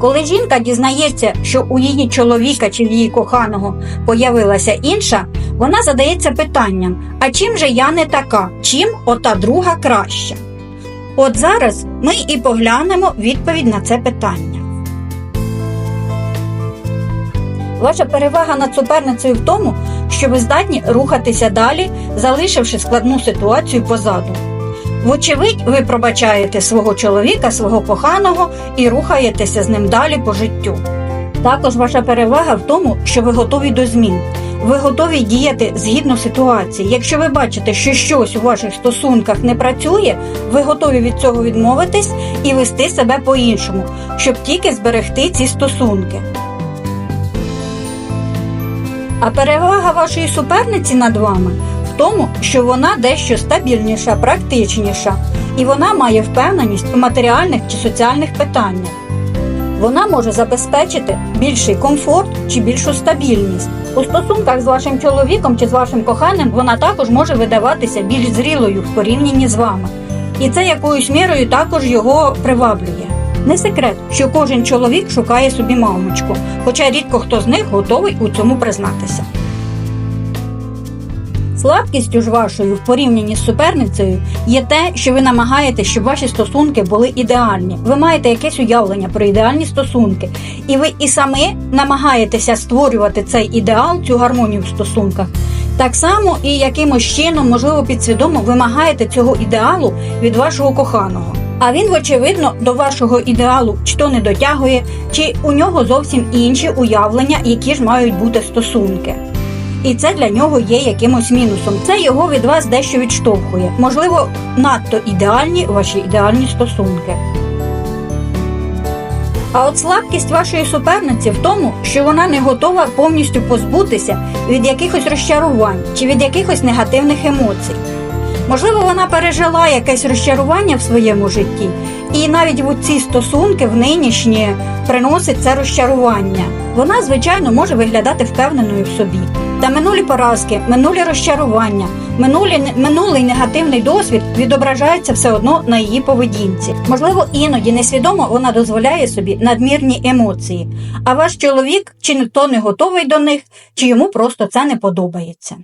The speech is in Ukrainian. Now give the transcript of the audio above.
Коли жінка дізнається, що у її чоловіка чи в її коханого появилася інша, вона задається питанням: а чим же я не така? Чим ота друга краща? От зараз ми і поглянемо відповідь на це питання. Ваша перевага над суперницею в тому, що ви здатні рухатися далі, залишивши складну ситуацію позаду. Вочевидь, ви пробачаєте свого чоловіка, свого коханого і рухаєтеся з ним далі по життю. Також ваша перевага в тому, що ви готові до змін. Ви готові діяти згідно ситуації. Якщо ви бачите, що щось у ваших стосунках не працює, ви готові від цього відмовитись і вести себе по-іншому, щоб тільки зберегти ці стосунки. А перевага вашої суперниці над вами тому, що вона дещо стабільніша, практичніша, і вона має впевненість у матеріальних чи соціальних питаннях. Вона може забезпечити більший комфорт чи більшу стабільність. У стосунках з вашим чоловіком чи з вашим коханим вона також може видаватися більш зрілою в порівнянні з вами. І це якоюсь мірою також його приваблює. Не секрет, що кожен чоловік шукає собі мамочку, хоча рідко хто з них готовий у цьому признатися. Слабкістю ж вашою в порівнянні з суперницею є те, що ви намагаєтеся, щоб ваші стосунки були ідеальні. Ви маєте якесь уявлення про ідеальні стосунки, і ви і самі намагаєтеся створювати цей ідеал, цю гармонію в стосунках. Так само і якимось чином, можливо, підсвідомо вимагаєте цього ідеалу від вашого коханого. А він, вочевидно, до вашого ідеалу чи то не дотягує, чи у нього зовсім інші уявлення, які ж мають бути стосунки. І це для нього є якимось мінусом. Це його від вас дещо відштовхує. Можливо, надто ідеальні ваші ідеальні стосунки. А от слабкість вашої суперниці в тому, що вона не готова повністю позбутися від якихось розчарувань чи від якихось негативних емоцій. Можливо, вона пережила якесь розчарування в своєму житті, і навіть в ці стосунки в нинішні приносить це розчарування. Вона, звичайно, може виглядати впевненою в собі. Та минулі поразки, минулі розчарування, минулі, минулий негативний досвід відображається все одно на її поведінці. Можливо, іноді несвідомо вона дозволяє собі надмірні емоції, а ваш чоловік чи не то не готовий до них, чи йому просто це не подобається.